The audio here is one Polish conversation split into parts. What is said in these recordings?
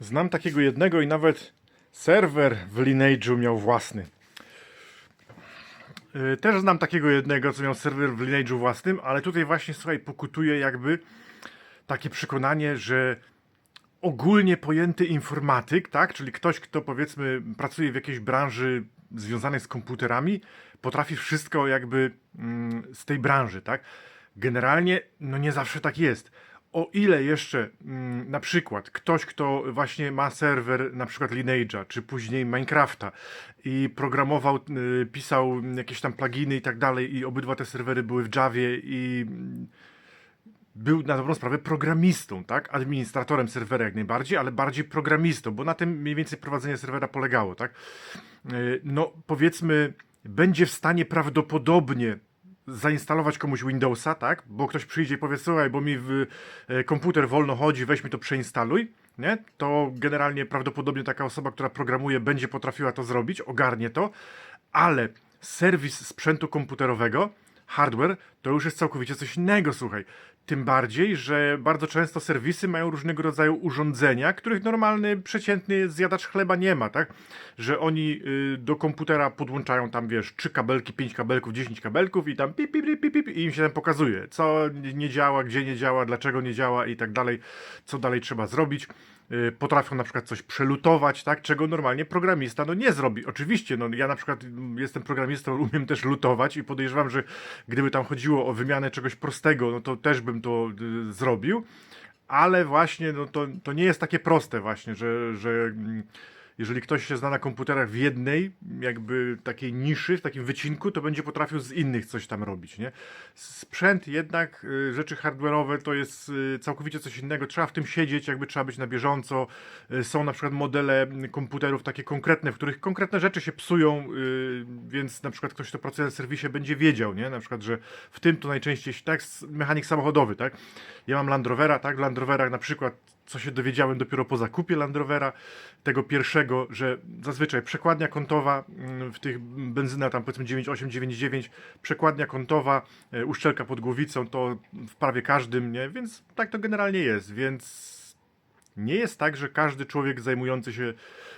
Znam takiego jednego i nawet serwer w Lineage'u miał własny. Yy, Też znam takiego jednego, co miał serwer w Lineage'u własnym, ale tutaj właśnie, słuchaj, pokutuje jakby takie przekonanie, że ogólnie pojęty informatyk, tak, czyli ktoś, kto powiedzmy pracuje w jakiejś branży związanej z komputerami, potrafi wszystko jakby mm, z tej branży, tak. Generalnie, no nie zawsze tak jest. O ile jeszcze mm, na przykład ktoś, kto właśnie ma serwer na przykład Lineage'a, czy później Minecrafta i programował, y, pisał jakieś tam pluginy i tak dalej i obydwa te serwery były w Javie i mm, był na dobrą sprawę programistą, tak? Administratorem serwera jak najbardziej, ale bardziej programistą, bo na tym mniej więcej prowadzenie serwera polegało, tak? Yy, No, powiedzmy, będzie w stanie prawdopodobnie zainstalować komuś Windowsa, tak? Bo ktoś przyjdzie i powie, słuchaj, bo mi w e, komputer wolno chodzi, weź mi to przeinstaluj, nie? To generalnie prawdopodobnie taka osoba, która programuje, będzie potrafiła to zrobić, ogarnie to, ale serwis sprzętu komputerowego, hardware, to już jest całkowicie coś innego, słuchaj. Tym bardziej, że bardzo często serwisy mają różnego rodzaju urządzenia, których normalny, przeciętny zjadacz chleba nie ma, tak? Że oni y, do komputera podłączają tam, wiesz, trzy kabelki, pięć kabelków, 10 kabelków i tam pip, pip, pip, pip, i im się tam pokazuje, co nie- nie działa, gdzie nie działa, dlaczego nie działa i tak dalej, co dalej trzeba zrobić. Y, Potrafią na przykład coś przelutować, tak? Czego normalnie programista no nie zrobi. Oczywiście, no ja na przykład mm, jestem programistą, umiem też lutować i podejrzewam, że gdyby tam chodziło o wymianę czegoś prostego, no to też bym to y, zrobił. Ale właśnie no to, to nie jest takie proste właśnie, że, że mm, jeżeli ktoś się zna na komputerach w jednej jakby takiej niszy, w takim wycinku, to będzie potrafił z innych coś tam robić, nie? Sprzęt jednak, y, rzeczy hardware'owe to jest y, całkowicie coś innego, trzeba w tym siedzieć, jakby trzeba być na bieżąco. Y, Są na przykład modele komputerów takie konkretne, w których konkretne rzeczy się psują, więc na przykład ktoś, kto pracuje w serwisie będzie wiedział, nie? Na przykład, że w tym to najczęściej, tak, mechanik samochodowy, tak? Ja mam Land Rovera, tak? W Land Roverach na przykład co się dowiedziałem dopiero po zakupie Land Rovera, tego pierwszego, że zazwyczaj przekładnia kątowa mm, w tych benzyna tam powiedzmy 9899, przekładnia kątowa, e, uszczelka pod głowicą, to w prawie każdym, nie? Więc tak to generalnie jest, więc nie jest tak, że każdy człowiek zajmujący się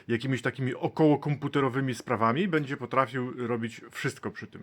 jakimiś takimi około komputerowymi sprawami będzie potrafił robić wszystko przy tym.